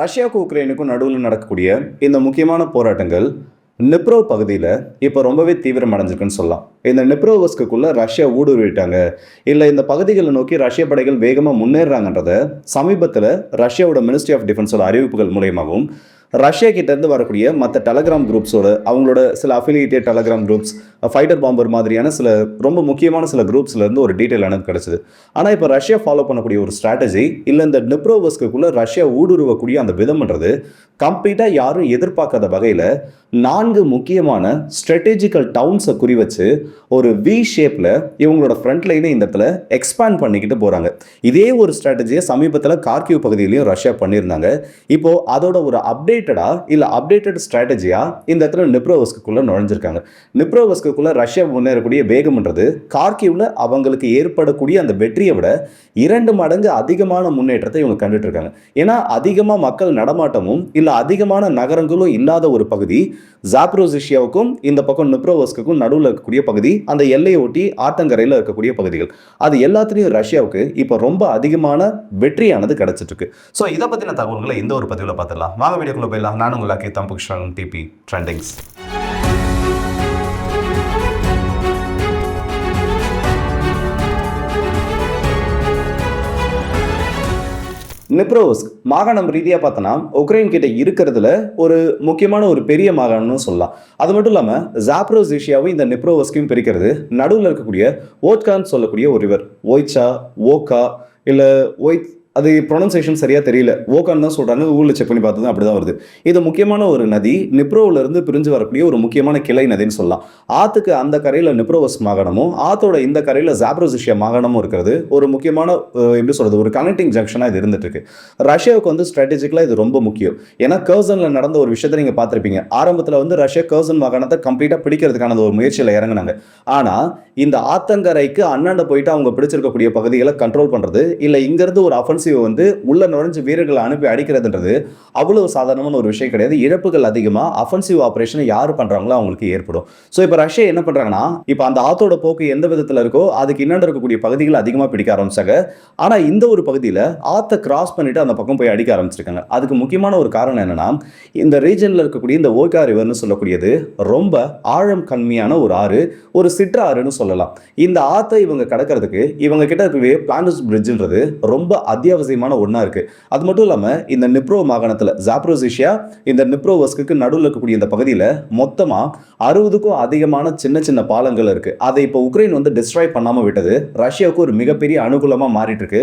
ரஷ்யாவுக்கும் உக்ரைனுக்கும் நடுவில் நடக்கக்கூடிய இந்த முக்கியமான போராட்டங்கள் நிப்ரோ பகுதியில் இப்போ ரொம்பவே தீவிரம் அடைஞ்சிருக்குன்னு சொல்லலாம். இந்த நிப்ரோவஸ்குள்ளே ரஷ்யா ஊடுருவிட்டாங்க. இல்லை இந்த பகுதிகளை நோக்கி ரஷ்ய படைகள் வேகமாக முன்னேறாங்கன்றத சமீபத்தில் ரஷ்யாவோட மினிஸ்ட்ரி ஆஃப் டிஃபென்ஸோட அறிவிப்புகள் மூலயமாகவும் ரஷ்யா கிட்டேருந்து வரக்கூடிய மற்ற டெலகிராம் குரூப்ஸோட அவங்களோட சில affiliated Telegram groups fighter bomber மாதிரியான சில ரொம்ப முக்கியமான சில குரூப்ஸ்லேருந்து ஒரு டீட்டெயில் எனக்கு கிடச்சிது. ஆனால் இப்போ ரஷ்யா ஃபாலோ பண்ணக்கூடிய ஒரு ஸ்ட்ராட்டஜி இல்லை இந்த நிப்ரோவஸ்குள்ளே ரஷ்யா ஊடுருவக்கூடிய அந்த விதம்ன்றது கம்ப்ளீட்டாக யாரும் எதிர்பார்க்காத வகையில் நான்கு முக்கியமான ஸ்ட்ராட்டஜிக்கல் டவுன்ஸை குறி வச்சு ஒரு வி ஷேப்பில் இவங்களோட ஃப்ரண்ட் லைனை இந்த இடத்துல எக்ஸ்பேண்ட் பண்ணிக்கிட்டு போகிறாங்க இதே ஒரு ஸ்ட்ராட்டஜியை சமீபத்தில் கார்கிவ் பகுதியிலையும் ரஷ்யா பண்ணியிருந்தாங்க. இப்போது அதோட ஒரு அப்டேட் அப்டேட்டடா இல்லை அப்டேட்டட் ஸ்ட்ராட்டஜியாக இந்த இடத்துல நிப்ரோவஸ்குள்ளே நுழைஞ்சிருக்காங்க. நிப்ரோவஸ்குள்ளே ரஷ்யா முன்னேறக்கூடிய வேகம்ன்றது கார்கிவ்ல அவங்களுக்கு ஏற்படக்கூடிய அந்த வெற்றியை விட இரண்டு மடங்கு அதிகமான முன்னேற்றத்தை இவங்க கண்டுட்டு இருக்காங்க ஏன்னா அதிகமாக மக்கள் நடமாட்டமும் இல்லை அதிகமான நகரங்களும் இல்லாத ஒரு பகுதி ஜாப்ரோசிஷியாவுக்கும் இந்த பக்கம் நிப்ரோவஸ்க்குக்கும் நடுவில் இருக்கக்கூடிய பகுதி அந்த எல்லையை ஒட்டி ஆத்தங்கரையில் இருக்கக்கூடிய பகுதிகள். அது எல்லாத்துலேயும் ரஷ்யாவுக்கு இப்போ ரொம்ப அதிகமான வெற்றியானது கிடைச்சிட்டு இருக்கு. ஸோ இதை பற்றின தகவல்களை இந்த ஒரு பதிவில் பார்த்துடலாம். வாங்க வீடியோக்குள்ள போயிடலாம் நான் உங்களுக்கு தம்புக்ஷன் டிபி ட்ரெண்டிங்ஸ் நிப்ரோஸ்க் மாகாணம் ரீதியாக பார்த்தோன்னா உக்ரைன் கிட்ட இருக்கிறதுல ஒரு முக்கியமான ஒரு பெரிய மாகாணம்னு சொல்லலாம். அது மட்டும் இல்லாமல் ஜாப்ரோஸ் ஏஷியாவும் இந்த நிப்ரோவஸ்கையும் பிரிக்கிறது. நடுவில் இருக்கக்கூடிய ஓட்கான்னு சொல்லக்கூடிய ஒரு ரிவர் ஓய்ச்சா ஓகா இல்லை ஒய்த் அது ப்ரொனன்சேஷன் சரியாக தெரியல. ஓகான் தான் சொல்கிறாங்க ஊரில் செக் பண்ணி பார்த்தது அப்படி தான் வருது. இது முக்கியமான ஒரு நதி நிப்ரோவிலேருந்து பிரிஞ்சு வரக்கூடிய ஒரு முக்கியமான கிளை நதின்னு சொல்லலாம். ஆற்றுக்கு அந்த கரையில் நிப்ரோவஸ் மாகாணமும் ஆத்தோட இந்த கரையில் ஜாப்ரோசிஷியா மாகாணமும் இருக்கிறது. ஒரு முக்கியமான எப்படி சொல்கிறது ஒரு கனெக்டிங் ஜங்ஷனாக இது இருந்துட்டு ரஷ்யாவுக்கு வந்து ஸ்ட்ராட்டஜிக்கலாக இது ரொம்ப முக்கியம். ஏன்னா கர்சனில் நடந்த ஒரு விஷயத்தை நீங்கள் பார்த்துருப்பீங்க. ஆரம்பத்தில் வந்து ரஷ்யா கர்சன் மாகாணத்தை கம்ப்ளீட்டாக பிடிக்கிறதுக்கான ஒரு முயற்சியில் இறங்குனாங்க. ஆனால் இந்த ஆத்தங்கரைக்கு அண்ணாண்ட போயிட்டு அவங்க பிடிச்சிருக்கக்கூடிய பகுதிகளை கண்ட்ரோல் பண்ணுறது இல்லை இங்கேருந்து ஒரு அஃபென்சிவ் வந்து உள்ள நுழைஞ்சு வீரர்களை அனுப்பி அடிக்கிறதுன்றது அவ்வளவு சாதாரணமான ஒரு விஷயம் கிடையாது. இழப்புகள் அதிகமாக அஃபென்சிவ் ஆப்ரேஷனை யார் பண்ணுறாங்களோ அவங்களுக்கு ஏற்படும். ஸோ இப்போ ரஷ்யா என்ன பண்ணுறாங்கன்னா இப்போ அந்த ஆத்தோட போக்கு எந்த விதத்தில் இருக்கோ அதுக்கு இன்னாண்ட இருக்கக்கூடிய பகுதிகளை அதிகமாக பிடிக்க ஆரம்பிச்சாங்க. ஆனால் இந்த ஒரு பகுதியில் ஆற்றை கிராஸ் பண்ணிட்டு அந்த பக்கம் போய் அடிக்க ஆரம்பிச்சிருக்காங்க. அதுக்கு முக்கியமான ஒரு காரணம் என்னன்னா இந்த ரீஜனில் இருக்கக்கூடிய இந்த ஓகா ரிவர்னு சொல்லக்கூடியது ரொம்ப ஆழம் கம்மியான ஒரு ஆறு ஒரு சிற்றாறுன்னு சொல்லலாம். இந்த ஆத்தை இவங்க கடக்கிறதுக்கு இவங்க கிட்ட இருக்கக்கூடிய பிளானஸ் பிரிட்ஜ்ன்றது ரொம்ப அத்தியாவசியமான ஒன்றா இருக்கு. அது மட்டும் இல்லாமல் இந்த நிப்ரோ மாகாணத்தில் ஜாப்ரோசிஷியா இந்த நிப்ரோவஸ்க்கு நடுவில் இருக்கக்கூடிய இந்த பகுதியில் மொத்தமாக அறுபதுக்கும் அதிகமான சின்ன சின்ன பாலங்கள் இருக்குது அதை இப்போ உக்ரைன் வந்து டிஸ்ட்ராய் பண்ணாமல் விட்டது. ரஷ்யாவுக்கு ஒரு மிகப்பெரிய அனுகூலமாக மாறிட்டு இருக்கு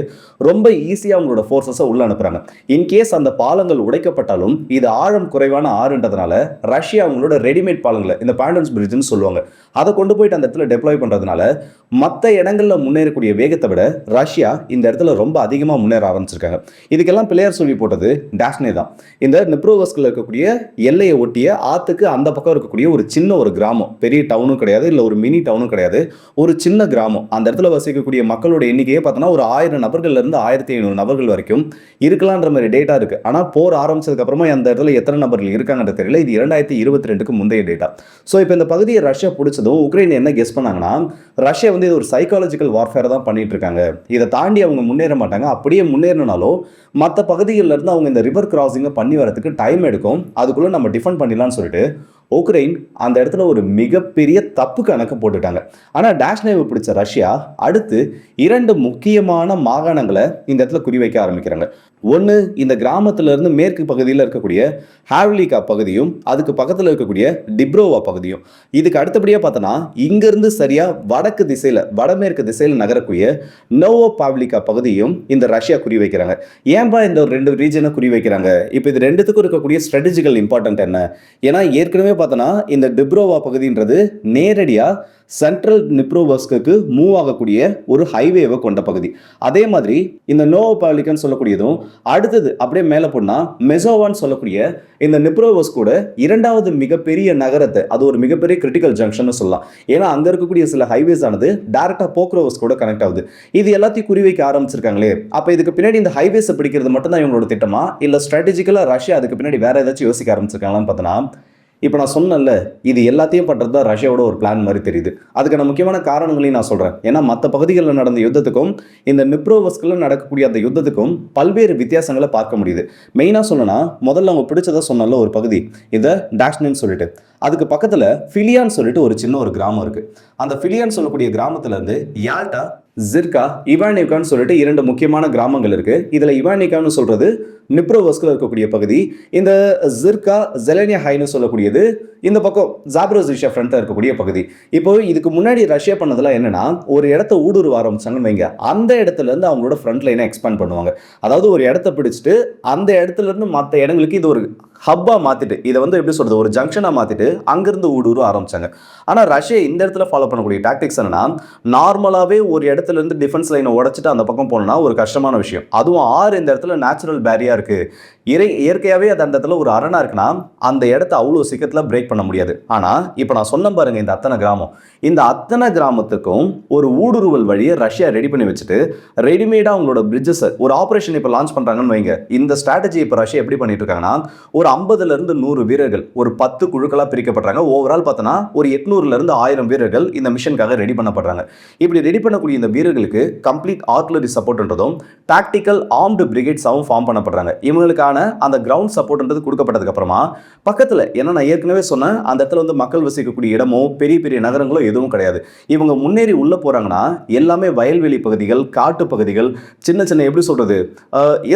ரொம்ப ஈஸியாக அவங்களோட ஃபோர்ஸஸை உள்ள அனுப்புறாங்க. இன்கேஸ் அந்த பாலங்கள் உடைக்கப்பட்டாலும் இது ஆழம் குறைவான ஆறுன்றதுனால ரஷ்யா அவங்களோட ரெடிமேட் பாலங்களை இந்த பேண்டன்ஸ் பிரிட்ஜ்னு சொல்லுவாங்க அதை கொண்டு போயிட்டு அந்த இடத்துல டெப்ளாய் பண்ணுறதுனால மற்ற இடங்களில் முன்னேறக்கூடிய வேகத்தை விட ரஷ்யா இந்த இடத்துல ரொம்ப அதிகமாக முன்னேற ஆரம்பிச்சிருக்காங்க. இதுக்கெல்லாம் பிளேயர் சொல்லி போட்டது டாஸ்னே தான். இந்த நிப்ரோவஸ்கில் இருக்கக்கூடிய எல்லையை ஒட்டிய ஆற்றுக்கு அந்த பக்கம் இருக்கக்கூடிய ஒரு சின்ன ஒரு கிராமம். பெரிய டவுனும் கிடையாது இல்லை ஒரு மினி டவுனும் கிடையாது. ஒரு சின்ன கிராமம். அந்த இடத்துல வசிக்கக்கூடிய மக்களோட எண்ணிக்கையே பார்த்தோன்னா ஒரு ஆயிரம் நபர்கள்லேருந்து ஆயிரத்தி ஐநூறு நபர்கள் வரைக்கும் இருக்கலான்ற மாதிரி டேட்டா இருக்குது ஆனால் போர் ஆரம்பிச்சதுக்கப்புறமா அந்த இடத்துல எத்தனை நபர்கள் இருக்காங்கன்றது தெரியல. இது இரண்டாயிரத்தி இருபத்தி ரெண்டுக்கு முந்தைய டேட்டா ஸோ இப்போ இந்த பகுதியை ரஷ்யா பிடிச்சதும் உக்ரைன் என்ன கெஸ் பண்ணாங்கன்னா ரஷ்யா வந்து இது ஒரு சைக்காலஜிக்கல் வார்ஃபேர் தான் பண்ணிட்டு இருக்காங்க இதை தாண்டி அவங்க முன்னேற மாட்டாங்க. அப்படியே முன்னேறினாலும் மற்ற பகுதிகளில் இருந்து அவங்க இந்த ரிவர் கிராசிங்கை பண்ணி வரதுக்கு டைம் எடுக்கும். அதுக்குள்ளே நம்ம டிஃபெண்ட் பண்ணிடலாம்னு சொல்லிட்டு உக்ரைன் அந்த இடத்துல ஒரு மிகப்பெரிய தப்பு கணக்கு போட்டுட்டாங்க. ஆனால் டேஷ்னேவை பிடிச்ச ரஷ்யா அடுத்து இரண்டு முக்கியமான மாகாணங்களை இந்த இடத்துல குறிவைக்க ஆரம்பிக்கிறாங்க. ஒன்று இந்த கிராமத்திலிருந்து மேற்கு பகுதியில் இருக்கக்கூடிய ஹாவ்லிகா பகுதியும் அதுக்கு பக்கத்தில் இருக்கக்கூடிய டிப்ரோவா பகுதியும். இதுக்கு அடுத்தபடியாக பார்த்தோன்னா இங்கேருந்து சரியாக வட வடக்கு திசையில் வடமேற்கு திசையில் நகரக்கூடிய நோவோ பாவ்லிகா பகுதியும் இந்த ரஷ்யா குறி வைக்கிறாங்க. ஏன்பா இந்த ஒரு ரெண்டு ரீஜனை குறி வைக்கிறாங்க? இப்போ இது ரெண்டுத்துக்கும் இருக்கக்கூடிய ஸ்ட்ராட்டஜிக்கல் இம்பார்ட்டன்ட் என்ன? ஏன்னா ஏற்கனவே பார்த்தோன்னா இந்த டிப்ரோவா பகுதின்றது நேரடியாக சென்ட்ரல் நிப்ரோவஸ்க்கு மூவ் ஆகக்கூடிய ஒரு ஹைவேவை கொண்ட பகுதி. அதே மாதிரி இந்த நோவோ சொல்லக்கூடியதும் அடுத்தது அப்படியே மேலே போனால் மெசோவான்னு சொல்லக்கூடிய இந்த நிப்ரோவஸ் கூட இரண்டாவது மிகப்பெரிய நகரத்தை அது ஒரு மிகப்பெரிய கிரிட்டிக்கல் ஜங்ஷன் சொல்லலாம். ஏன்னா அங்கே இருக்கக்கூடிய சில ஹைவேஸ் ஆனது டேரெக்டாக போக்ரோவஸ் கூட கனெக்ட் ஆகுது. இது எல்லாத்தையும் குறிவைக்க ஆரம்பிச்சிருக்காங்களே அப்போ இதுக்கு பின்னாடி இந்த ஹைவேஸை பிடிக்கிறது மட்டும்தான் இவங்களோட திட்டமா? இல்லை ஸ்ட்ராட்டஜிக்கலாக ரஷ்யா அதுக்கு பின்னாடி வேற ஏதாச்சும் யோசிக்க ஆரம்பிச்சிருக்காங்களான்னு பார்த்தோன்னா இப்போ நான் சொன்னேன்ல இது எல்லாத்தையும் பண்ணுறது தான் ரஷ்யாவோட ஒரு பிளான் மாதிரி தெரியுது. அதுக்கான முக்கியமான காரணங்களையும் நான் சொல்கிறேன் ஏன்னா மற்ற பகுதிகளில் நடந்த யுத்தத்துக்கும் இந்த நிப்ரோவஸ்கில் நடக்கக்கூடிய அந்த யுத்தத்துக்கும் பல்வேறு வித்தியாசங்களை பார்க்க முடியுது. மெயினாக சொல்லணும்னா முதல்ல அவங்க பிடிச்சதா சொன்னால ஒரு பகுதி. இதை டாஷ்னின்னு சொல்லிட்டு. அதுக்கு பக்கத்தில் ஃபிலியான்னு சொல்லிட்டு ஒரு சின்ன ஒரு கிராமம் இருக்குது அந்த ஃபிலியான்னு சொல்லக்கூடிய கிராமத்துலேருந்து யால்ட்டா ஜிர்கா இவானிகான்னு சொல்லிட்டு இரண்டு முக்கியமான கிராமங்கள் இருக்குது இதில் இவானிகான்னு சொல்கிறது நிப்ரோவஸ்கில் இருக்கக்கூடிய பகுதி. இந்த ஜிர்கா ஜெலனியா ஹைன்னு சொல்லக்கூடியது இந்த பக்கம் ஜாப்ரோசிஷா ஃப்ரண்ட்டில் இருக்கக்கூடிய பகுதி. இப்போ இதுக்கு முன்னாடி ரஷ்யா பண்ணதெல்லாம் என்னன்னா ஒரு இடத்த ஊடுருவ ஆரம்பிச்சாங்கன்னு வைங்க. அந்த இடத்துலேருந்து அவங்களோட ஃப்ரண்ட் லைனை எக்ஸ்பேண்ட் பண்ணுவாங்க. அதாவது ஒரு இடத்த பிடிச்சிட்டு அந்த இடத்துல இருந்து மற்ற இடங்களுக்கு இது ஒரு ஹப்பா மாற்றிட்டு இதை வந்து எப்படி சொல்கிறது ஒரு ஜங்ஷனாக மாற்றிட்டு அங்கேருந்து ஊடுருவ ஆரம்பித்தாங்க ஆனால் ரஷ்யா இந்த இடத்துல ஃபாலோ பண்ணக்கூடிய டாக்டிக்ஸ் என்னென்னா நார்மலாகவே ஒரு இடத்துல இருந்து டிஃபென்ஸ் லைனை உடச்சிட்டு அந்த பக்கம் போனோம்னா ஒரு கஷ்டமான விஷயம். அதுவும் ஆறு இந்த இடத்துல நேச்சுரல் பேரியாக இருக்குது இறை இயற்கையாகவே அது அந்த இடத்துல ஒரு அரணாக இருக்குன்னா அந்த இடத்த அவ்வளோ சீக்கிரத்தில் பிரேக் பண்ண முடியாது. ஆனால் இப்போ நான் சொன்ன பாருங்க இந்த அத்தனை கிராமம். இந்த அத்தனை கிராமத்துக்கும் ஒரு ஊடுருவல் வழியை ரஷ்யா ரெடி பண்ணி வச்சுட்டு ரெடிமேடாக அவங்களோட பிரிட்ஜஸை ஒரு ஆப்ரேஷன் இப்போ லான்ச் பண்ணுறாங்கன்னு வைங்க. இந்த ஸ்ட்ராட்டஜி இப்போ ரஷ்யா எப்படி பண்ணிட்டு இருக்காங்கன்னா ஒரு ஐம்பதுலேருந்து நூறு வீரர்கள் ஒரு பத்து குழுக்களாக பிரிக்கப்படுறாங்க. ஓவரால் பார்த்தோன்னா ஒரு எட்நூறுலேருந்து ஆயிரம் வீரர்கள் இந்த மிஷனுக்காக ரெடி பண்ணப்படுறாங்க. இப்படி ரெடி பண்ணக்கூடிய இந்த வீரர்களுக்கு கம்ப்ளீட் ஆர்ட்லரி சப்போர்ட்ன்றதும் டாக்டிக்கல் ஆர்ம்டு பிரிகேட்ஸாகவும் ஃபார்ம் பண்ணப்படுறாங்க. இவங்களுக்கான அந்த கிரவுண்ட் சப்போர்ட்ன்றது கொடுக்கப்பட்டதுக்கு அப்புறமா பக்கத்தில் ஏன்னா நான் ஏற்கனவே சொன்னேன் அந்த இடத்துல வந்து மக்கள் வசிக்கக்கூடிய இடமோ பெரிய பெரிய நகரங்களோ எதுவும் கிடையாது. இவங்க முன்னேறி உள்ளே போகிறாங்கன்னா எல்லாமே வயல்வெளி பகுதிகள் காட்டு பகுதிகள் சின்ன சின்ன எப்படி சொல்கிறது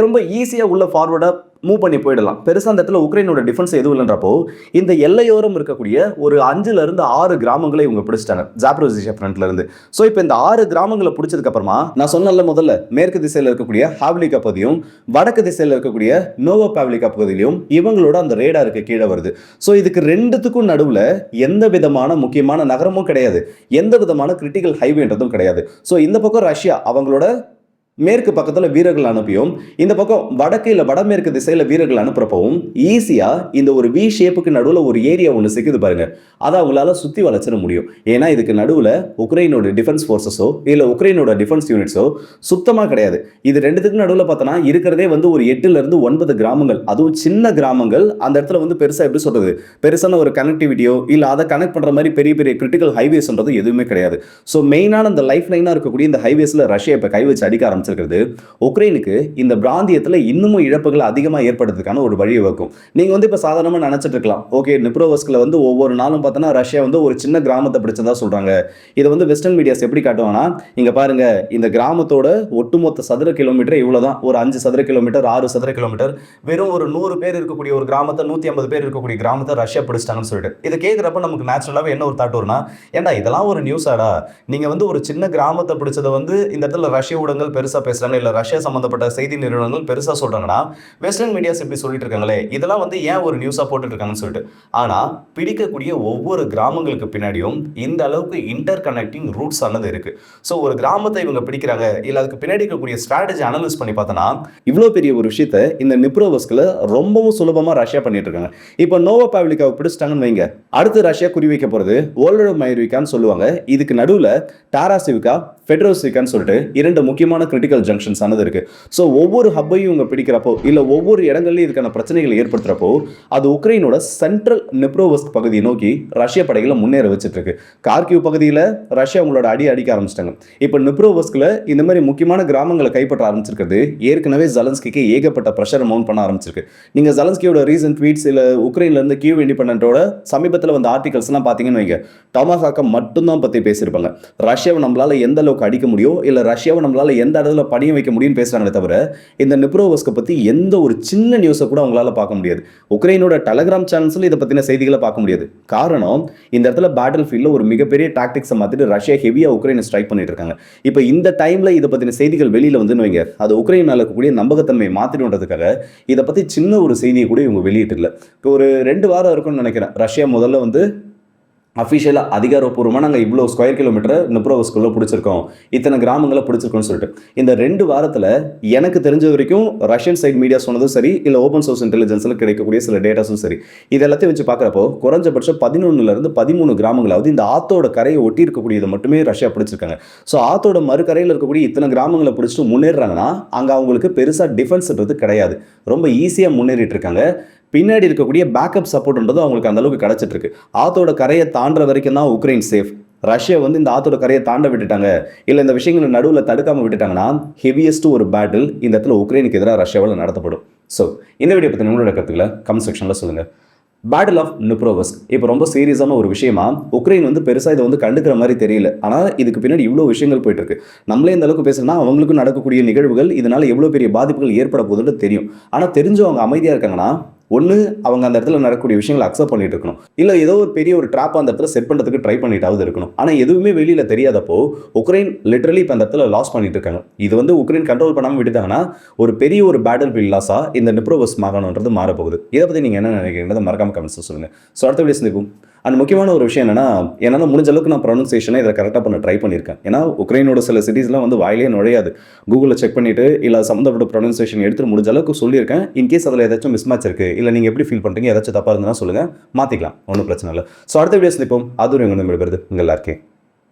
ரொம்ப ஈஸியாக உள்ள ஃபார்வர்டாக மூவ் பண்ணி போயிடலாம். பெருசாக அந்த இடத்துல உக்ரைனோட டிஃபென்ஸ் எதுவும் இல்லைன்றப்போ இந்த எல்லையோரம் இருக்கக்கூடிய ஒரு அஞ்சுலேருந்து ஆறு கிராமங்களை இவங்க பிடிச்சிட்டாங்க. ஜாப்ரோசிஷா ஃப்ரண்ட்லேருந்து ஸோ இப்போ இந்த ஆறு கிராமங்களை பிடிச்சதுக்கு அப்புறமா நான் சொன்னல முதல்ல மேற்கு திசையில் இருக்கக்கூடிய ஹாவ்லிகா பகுதியும் வடக்கு திசையில் இருக்கக்கூடிய நோவோ பாவ்லிகா பகுதியிலையும் இவங்களோட அந்த ரேடாருக்கு கீழே வருது. ஸோ இதுக்கு ரெண்டுத்துக்கும் நடுவில் எந்த விதமான முக்கியமான நகரமும் கிடையாது. எந்த விதமான கிரிட்டிக்கல் ஹைவேன்றதும் கிடையாது. ஸோ இந்த பக்கம் ரஷ்யா அவங்களோட மேற்கு பக்கத்தில் வீரர்கள் அனுப்பியும் இந்த பக்கம் வடக்கு இல்லை வடமேற்கு திசையில் வீரர்கள் அனுப்புறப்பவும் ஈஸியாக இந்த ஒரு வி ஷேப்புக்கு நடுவில் ஒரு ஏரியா ஒன்று சிக்குது பாருங்க. அதை அவங்களால சுற்றி வளைச்சிட முடியும். ஏன்னா இதுக்கு நடுவில் உக்ரைனோட டிஃபென்ஸ் ஃபோர்ஸஸோ இல்லை உக்ரைனோட டிஃபென்ஸ் யூனிட்ஸோ சுத்தமாக கிடையாது. இது ரெண்டுத்துக்கு நடுவில் பார்த்தோன்னா இருக்கிறதே வந்து ஒரு எட்டுலேருந்து ஒன்பது கிராமங்கள். அதுவும் சின்ன கிராமங்கள். அந்த இடத்துல வந்து பெருசாக எப்படி சொல்கிறது பெருசான ஒரு கனெக்டிவிட்டியோ இல்லை அதை கனெக்ட் பண்ணுற மாதிரி பெரிய பெரிய கிரிட்டிக்கல் ஹைவேஸ்ன்றது எதுவுமே கிடையாது. ஸோ மெயினான அந்த லைஃப் லைனாக இருக்கக்கூடிய இந்த ஹைவேஸில் ரஷ்யா இப்போ கை வச்சு அடிக்க ஆரம்பிச்சிருக்கிறது. உக்ரைனுக்கு இந்த பிராந்தியத்தில் இன்னமும் இழப்புகள் அதிகமாக ஏற்படுறதுக்கான ஒரு வழி வகுக்கும். நீங்கள் வந்து இப்போ சாதாரணமாக நினச்சிட்டு இருக்கலாம். ஓகே நிப்ரோவஸ்கில் வந்து ஒவ்வொரு நாளும் பார்த்தோன்னா ரஷ்யா வந்து ஒரு சின்ன கிராமத்தை பிடிச்சதா சொல்கிறாங்க இதை வந்து வெஸ்டர்ன் மீடியாஸ் எப்படி காட்டுவாங்கன்னா இங்கே பாருங்க இந்த கிராமத்தோட ஒட்டுமொத்த சதுர கிலோமீட்டர் இவ்வளோ தான் ஒரு அஞ்சு சதுர கிலோமீட்டர் ஆறு சதுர கிலோமீட்டர். வெறும் ஒரு நூறு பேர் இருக்கக்கூடிய ஒரு கிராமத்தை நூற்றி ஐம்பது பேர் இருக்கக்கூடிய கிராமத்தை ரஷ்யா பிடிச்சிட்டாங்கன்னு சொல்லிட்டு. இதை கேட்குறப்ப நமக்கு நேச்சுரலாகவே என்ன ஒரு தாட் வரும்னா ஏன்டா இதெல்லாம் ஒரு நியூஸாடா நீங்கள் வந்து ஒரு சின்ன கிராமத்தை பிடிச்சதை வந்து இந்த இடத்துல ரஷ்ய ஊடகங்கள் பெருசாக பேசுகிறாங்க இல்லை ரஷ்யா சம்மந்தப்பட்ட செய்தி நிறுவனங்கள் பெருசாக சொல்கிறாங்கன்னா வெஸ்டர்ன் மீடியாஸ் இப்படி சொல்லிட்டு இருக்காங்களே. இதெல்லாம் வந்து ஏன் ஒரு நியூஸாக போட்டுட்ருக்காங்கன்னு சொல்லிட்டு. ஆனால் பிடிக்கக்கூடிய ஒவ்வொரு கிராமங்களுக்கு பின்னாடியும் இந்த அளவுக்கு இன்டர் கனெக்டிங் ரூட்ஸ் ஆனது இருக்குது ஸோ ஒரு கிராமத்தை இவங்க பிடிக்கிறாங்க இல்லை அதுக்கு பின்னாடி இருக்கக்கூடிய ஸ்ட்ராட்டஜி அனலைஸ் பண்ணி பார்த்தோன்னா இவ்வளோ பெரிய ஒரு விஷயத்த இந்த நிப்ரோவஸ்கில் ரொம்பவும் சுலபமாக ரஷ்யா பண்ணிட்டு இருக்காங்க. இப்போ நோவா பாவ்லிக்காவை பிடிச்சிட்டாங்கன்னு வைங்க. அடுத்து ரஷ்யா குறி வைக்க போகிறது ஓல்டோ மைரிக்கான்னு சொல்லுவாங்க. இதுக்கு நடுவில் டாராசிவிகா ஃபெட்ரோசிவிகான்னு சொல்லிட்டு இரண்டு முக்கியமான கிரிட்டிக்கல் ஜங்ஷன்ஸ் ஆனது இருக்கு. ஸோ ஒவ்வொரு ஹப்பையும் இவங்க பிடிக்கிறப்போ இல்லை ஒவ்வொரு இடங்கள்லையும் இதுக்கான பிரச்சனைகளை ஏற்படுத்துறப்போ அது உக்ரைனோட சென்ட்ரல் நெப்ரோவஸ்க் பகுதியை நோக்கி ரஷ்ய படைகளை முன்னேற வச்சுட்டு இருக்கு கார்கிவ் பகுதியில் ரஷ்யா அவங்களோட அடி அடிக்க ஆரம்பிச்சிட்டாங்க. இப்போ நெப்ரோவஸ்கில் இந்த மாதிரி முக்கியமான கிராமங்களை கைப்பற்ற ஆரம்பிச்சிருக்கிறது ஏற்கனவே ஜலன்ஸ்கிக்கு ஏகப்பட்ட ப்ரெஷர் மவுண்ட் பண்ண ஆரம்பிச்சிருக்கு. நீங்கள் ஜலன்ஸ்கியோட ரீசன்ட் ட்வீட்ஸ் இல்லை உக்ரைன்லேருந்து கியூ இண்டிபெண்டோட சமீபத்தில் வந்த ஆர்டிகல்ஸ்லாம் பார்த்தீங்கன்னு வைங்க டொமாசாக்கை மட்டும்தான் பற்றி பேசியிருப்பாங்க. ரஷ்யாவை நம்மளால எந்த அளவுக்கு அடிக்க முடியும் இல்லை ரஷ்யாவை நம்மளால எந்த இடத்துல பணிய வைக்க முடியும்னு பேசுகிறாங்களே தவிர இந்த நிப்ரோவஸ்கை பற்றி எந்த ஒரு சின்ன நியூஸை கூட அவங்களால பார்க்க முடியாது. உக்ரைனோட டெலகிராம் சேனல்ஸில் இதை பற்றின செய்திகளை பார்க்க முடியாது. காரணம் இந்த இடத்துல பேட்டில் ஃபீல்டில் ஒரு மிகப்பெரிய டாக்டிக்ஸை மாற்றிட்டு ரஷ்யா ஹெவியாக உக்ரைனை ஸ்ட்ரைக் பண்ணிட்டு இருக்காங்க. இப்போ இந்த டைமில் இதை பற்றின செய்திகள் வெளியில் வந்துன்னு வைங்க. அது உக்ரைன் இருக்கக்கூடிய நம்பகத்தன்மையை மாற்றிடுன்றதுக்காக இதை பற்றி சின்ன ஒரு செய்தியை கூட இவங்க வெளியிட்டில்ல இப்போ ஒரு ரெண்டு வாரம் இருக்கும்னு நினைக்கிறேன். ரஷ்யா முதல்ல வந்து அஃபிஷியலாக அதிகாரப்பூர்வமாக நாங்கள் இவ்வளோ ஸ்கொயர் கிலோமீட்டர் நிப்ரோவஸ்குள்ளே பிடிச்சிருக்கோம். இத்தனை கிராமங்களை பிடிச்சிருக்கோம்னு சொல்லிட்டு. இந்த ரெண்டு வாரத்தில் எனக்கு தெரிஞ்ச வரைக்கும் ரஷ்யன் சைட் மீடியா சொன்னதும் சரி இல்லை ஓப்பன் சோர்ஸ் இன்டெலிஜென்ஸில் கிடைக்கக்கூடிய சில டேட்டாஸும் சரி. இது எல்லாத்தையும் வச்சு பார்க்குறப்போ குறைஞ்சபட்சம் பதினொன்றுலேருந்து பதிமூணு கிராமங்களாவது இந்த ஆத்தோட கரையை ஒட்டி இருக்கக்கூடியதை மட்டுமே ரஷ்யா பிடிச்சிருக்காங்க. ஸோ ஆத்தோட மறுக்கரையில் இருக்கக்கூடிய இத்தனை கிராமங்களை பிடிச்சிட்டு முன்னேறாங்கன்னா அங்கே அவங்களுக்கு பெருசாக டிஃபென்ஸ்ன்றது கிடையாது. ரொம்ப ஈஸியாக முன்னேறிட்டு இருக்காங்க. பின்னாடி இருக்கக்கூடிய பேக்கப் சப்போர்ட்ன்றது அவங்களுக்கு அந்தளவுக்கு கிடச்சிட்ருக்கு ஆத்தோட கரையை தாண்டுற வரைக்கும் தான் உக்ரைன் சேஃப் ரஷ்யா வந்து இந்த ஆத்தோட கரையை தாண்ட விட்டுட்டாங்க. இல்லை இந்த விஷயங்களை நடுவில் தடுக்காமல் விட்டுட்டாங்கன்னா ஹெவியஸ்ட் ஒரு பேட்டில் இந்த இடத்துல உக்ரைனுக்கு எதிராக ரஷ்யாவில் நடத்தப்படும். ஸோ இந்த வீடியோ பற்றி உங்களோட கருத்துக்களை கமெண்ட் செக்ஷனில் சொல்லுங்கள் பேட்டில் ஆஃப் நிப்ரோவஸ் இப்போ ரொம்ப சீரியஸான ஒரு விஷயமா உக்ரைன் வந்து பெருசாக இதை வந்து கண்டுக்கிற மாதிரி தெரியல. ஆனால் இதுக்கு பின்னாடி இவ்வளோ விஷயங்கள் போயிட்டு இருக்கு நம்மளே இந்த அளவுக்கு பேசுனா அவங்களுக்கும் நடக்கக்கூடிய நிகழ்வுகள் இதனால் எவ்வளோ பெரிய பாதிப்புகள் ஏற்பட போகுதுன்னு தெரியும். ஆனால் தெரிஞ்சவங்க அமைதியாக இருக்காங்கன்னா ஒன்று அவங்க அந்த இடத்துல நடக்கக்கூடிய விஷயங்களை அக்செப்ட் பண்ணிட்டு இருக்கணும். இல்லை ஏதோ ஒரு பெரிய ஒரு ட்ராப் அந்த இடத்துல செட் பண்ணுறதுக்கு ட்ரை பண்ணிட்டாவது இருக்கணும். ஆனால் எதுவுமே வெளியில் தெரியாதப்போ உக்ரைன் லிட்டரலி இப்போ அந்த இடத்துல லாஸ் பண்ணிட்டு இருக்காங்க. இது வந்து உக்ரைன் கண்ட்ரோல் பண்ணாமல் விட்டுட்டாங்கன்னா ஒரு பெரிய ஒரு பேட்டில் பில் லாஸாக இந்த நிப்ரோவஸ் மாகாணன்றது மாறப்போகுது. இதை பற்றி நீங்கள் என்ன நினைக்கிறீங்கிறத மறக்காம கமெண்ட்ஸ் சொல்லுங்கள் ஸோ அடுத்த வீடியோ சந்திப்போம். அண்ட் முக்கியமான ஒரு விஷயம் என்னன்னா என்னால் முடிஞ்ச அளவுக்கு நான் ப்ரொனன்சேஷனை இதை கரெக்டாக பண்ண ட்ரை பண்ணியிருக்கேன் ஏன்னா உக்ரைனோட சில சிட்டிஸ்லாம் வந்து வாயிலே நுழையாது. கூகுளில் செக் பண்ணிவிட்டு இல்லை சம்மந்தப்பட்ட ப்ரொனன்சேஷன் எடுத்து முடிஞ்ச அளவுக்கு சொல்லியிருக்கேன். இன்கேஸ் அதில் ஏதாச்சும் மிஸ் மேட்ச் இருக்குது இல்லை நீங்கள் எப்படி ஃபீல் பண்ணுறீங்க ஏதாச்சும் தப்பாக இருந்தால் சொல்லுங்கள் மாற்றிக்கலாம் ஒன்றும் பிரச்சனை இல்லை. ஸோ அடுத்த வீடியோஸ் நிற்போம் அது ஒரு எங்கள் நம்பர் உங்கள் எல்லாருக்கே